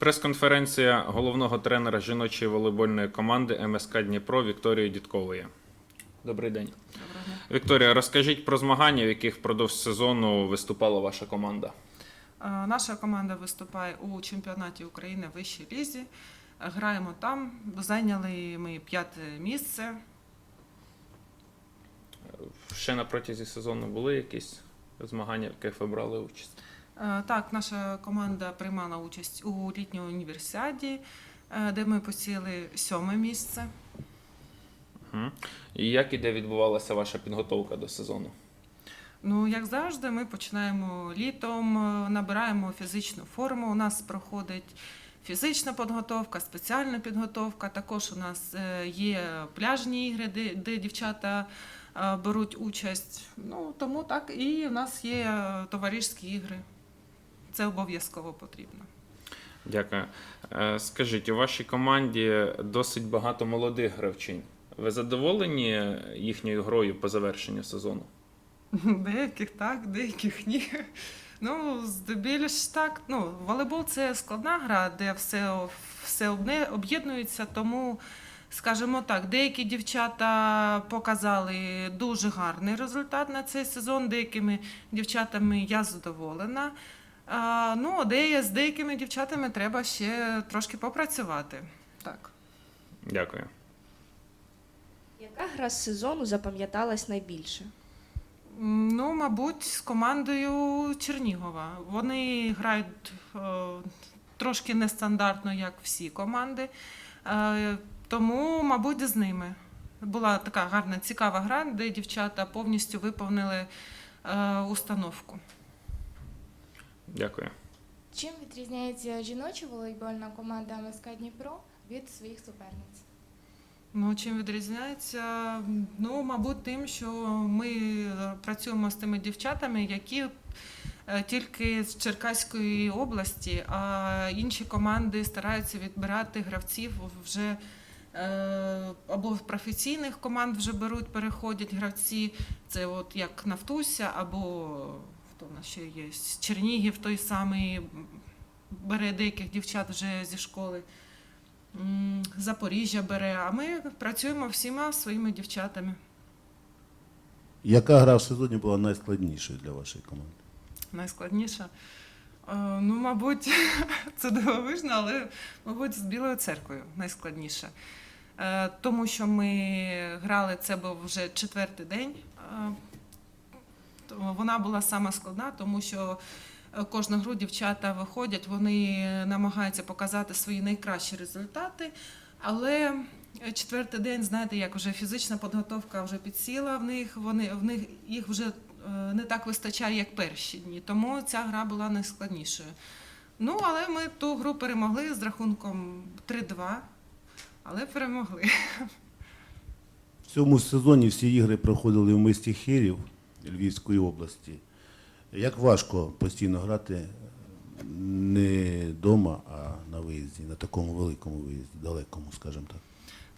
Прес-конференція головного тренера жіночої волейбольної команди МСК Дніпро Вікторії Дідкової. Добрий день. Доброго дня. Вікторія, розкажіть про змагання, в яких впродовж сезону виступала ваша команда. Е, Наша команда виступає у чемпіонаті України в вищій лізі. Граємо там. Зайняли ми п'яте місце. Ще на протязі сезону були якісь змагання, в яких ви брали участь? Е, Так, наша команда приймала участь у літній універсіаді, е, де ми посіли сьоме місце. І як і де відбувалася ваша підготовка до сезону? Ну, як завжди, ми починаємо літом, е, набираємо фізичну форму. У нас проходить фізична підготовка, спеціальна підготовка. Також у нас є пляжні ігри, де, де дівчата беруть участь. Ну, тому так, і у нас є товариські ігри. Це обов'язково потрібно. Дякую. Е, Скажіть, у вашій команді досить багато молодих гравчинь. Ви задоволені їхньою грою по завершенню сезону? Деяких так, деяких ні. Ну, здебільш так. Ну, волейбол це складна гра, де все, все одне об'єднується, тому, скажімо так, деякі дівчата показали дуже гарний результат на цей сезон. Деякими дівчатами я задоволена. А, ну, де, з деякими дівчатами треба ще трошки попрацювати. Так. Дякую. Яка гра з сезону запам'яталась найбільше? Ну, мабуть, з командою Чернігова. Вони грають е, трошки нестандартно, як всі команди. Е, тому, мабуть, з ними. Була така гарна, цікава гра, де дівчата повністю виповнили е, установку. Дякую. Чим відрізняється жіноча волейбольна команда МСК Дніпро від своїх суперниць? Ну, чим відрізняється? Ну, мабуть, тим, що ми е, працюємо з тими дівчатами, які е, тільки з Черкаської області, а інші команди стараються відбирати гравців вже е, або з професійних команд вже беруть, переходять гравці. Це от як Нафтуся, або хто в нас ще є? Чернігів той самий бере деяких дівчат вже зі школи. Запоріжжя бере, а ми працюємо всіма своїми дівчатами. Яка гра в сезоні була найскладнішою для вашої команди? Найскладніше. Е, Ну, мабуть, це дивовижно, але, мабуть, з Білою церквою найскладніше. Е, Тому що ми грали, це був вже четвертий день. Е, то Вона була сама складна, тому що е, кожну гру дівчата виходять, вони намагаються показати свої найкращі результати. Але е, четвертий день, знаєте, як вже фізична підготовка вже підсіла в них, вони, в них їх вже е, не так вистачає, як перші дні. Тому ця гра була найскладнішою. Ну, але ми ту гру перемогли з рахунком 3-2, але перемогли. В цьому сезоні всі ігри проходили в місті Хирів Львівської області. Як важко постійно грати не вдома, а на виїзді, на такому великому виїзді, далекому, скажімо так.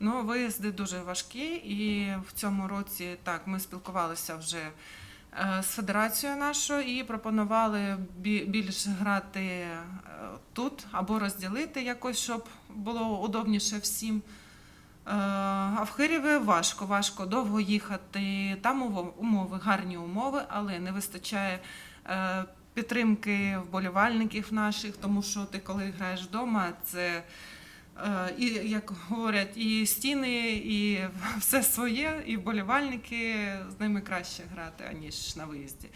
Ну, виїзди дуже важкі, і в цьому році так ми спілкувалися вже е, з федерацією нашою і пропонували бі- більш грати е, тут або розділити якось, щоб було удобніше всім. Е, А в Хиріві важко, важко довго їхати. Там умови, гарні умови, але не вистачає е, підтримки вболівальників наших, тому що ти коли граєш вдома, це е, і як говорять, і стіни, і все своє, і вболівальники з ними краще грати, аніж на виїзді.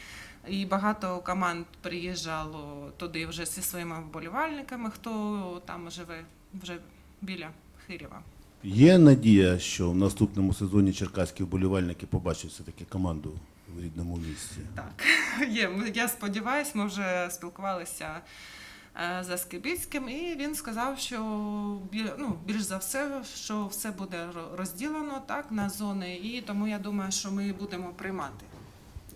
І багато команд приїжджало туди вже зі своїми вболівальниками, хто там живе вже біля Хирєва. Є надія, що в наступному сезоні черкаські вболівальники побачать все-таки команду в рідному місці. Так, є. Я сподіваюся, ми вже спілкувалися е, за Скибіцьким, і він сказав, що ну, більш за все, що все буде розділено так, на зони, і тому я думаю, що ми будемо приймати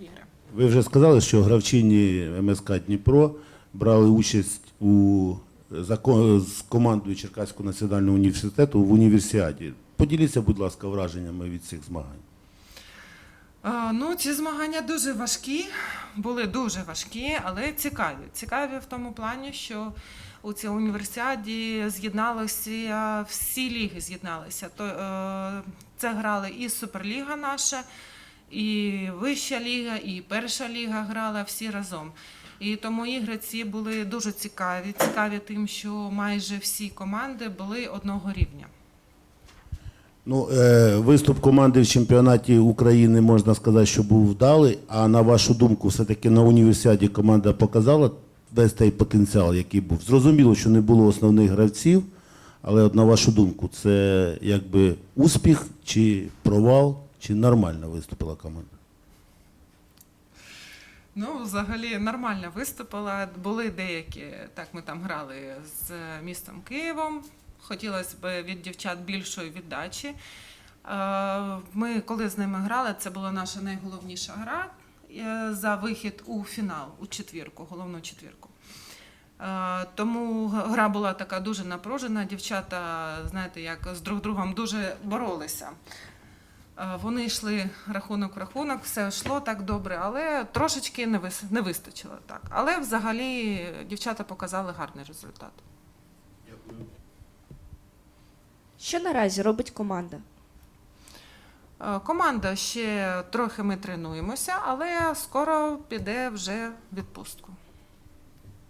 ігри. Ви вже сказали, що гравчині МСК Дніпро брали участь у з командою Черкаського національного університету в універсіаді. Поділіться, будь ласка, враженнями від цих змагань. Ну, ці змагання дуже важкі, були дуже важкі, але цікаві. Цікаві в тому плані, що у цій універсіаді з'єдналися всі ліги з'єдналися. Е, це грали і Суперліга наша, і Вища ліга, і перша ліга грала всі разом. І тому ігри ці були дуже цікаві. Цікаві тим, що майже всі команди були одного рівня. Ну, е, виступ команди в чемпіонаті України можна сказати, що був вдалий. А на вашу думку, все-таки на універсіаді команда показала весь той потенціал, який був. Зрозуміло, що не було основних гравців, але от на вашу думку, це якби успіх чи провал, чи нормально виступила команда? Ну, взагалі нормально виступила. Були деякі, так ми там грали з містом Києвом. Хотілося б від дівчат більшої віддачі. Е, Ми, коли з ними грали, це була наша найголовніша гра е, за вихід у фінал, у четвірку, головну четвірку. Е, Тому гра була така дуже напружена. Дівчата, знаєте, як з друг другом дуже боролися. Е, Вони йшли рахунок в рахунок, все йшло так добре, але трошечки не вис- не вистачило так. Але взагалі дівчата показали гарний результат. Дякую. Що наразі робить команда? Е, Команда ще трохи ми тренуємося, але скоро піде вже відпустку.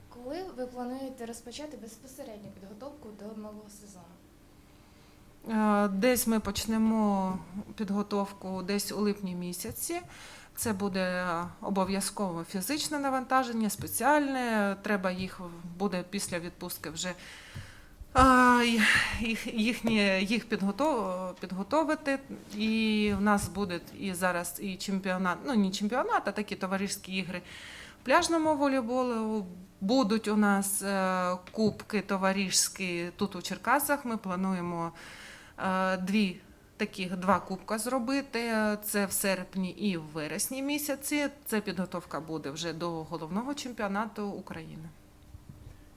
Коли ви плануєте розпочати безпосередню підготовку до нового сезону? Е, Десь ми почнемо підготовку десь у липні місяці. Це буде обов'язково фізичне навантаження, спеціальне. Треба їх буде після відпустки вже їх, їхні, їх підготов, підготовити. І в нас буде і зараз і чемпіонат, ну не чемпіонат, а такі товариські ігри в пляжному волейболу. Будуть у нас е, кубки товариські тут у Черкасах. Ми плануємо дві таких два кубка зробити. Це в серпні і в вересні місяці. Це підготовка буде вже до головного чемпіонату України.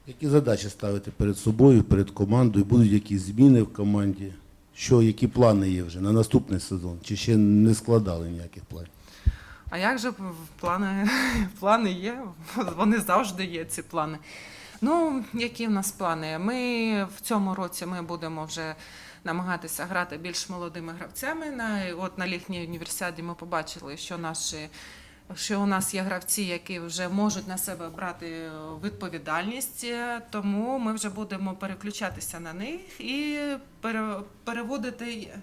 Які задачі ставите перед собою, перед командою? Будуть якісь зміни в команді? Що, які плани є вже на наступний сезон? Чи ще не складали ніяких планів? А як же плани, плани є? Вони завжди є, ці плани. Ну, які в нас плани? Ми в цьому році ми будемо вже намагатися грати більш молодими гравцями. На, от на літній універсіаді ми побачили, що наші. Що у нас є гравці, які вже можуть на себе брати відповідальність, тому ми вже будемо переключатися на них і пере- переводити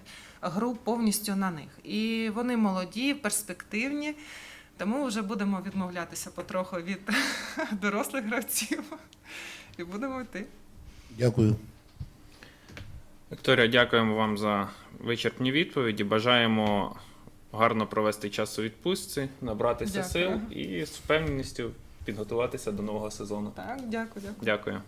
гру повністю на них. І вони молоді, перспективні, тому вже будемо відмовлятися потроху від дорослих гравців і будемо йти. Дякую. Вікторія, дякуємо вам за вичерпні відповіді. Бажаємо гарно провести час у відпустці, набратися Дякую. сил і з впевненістю підготуватися до нового сезону. Так, дякую, дякую. Дякую.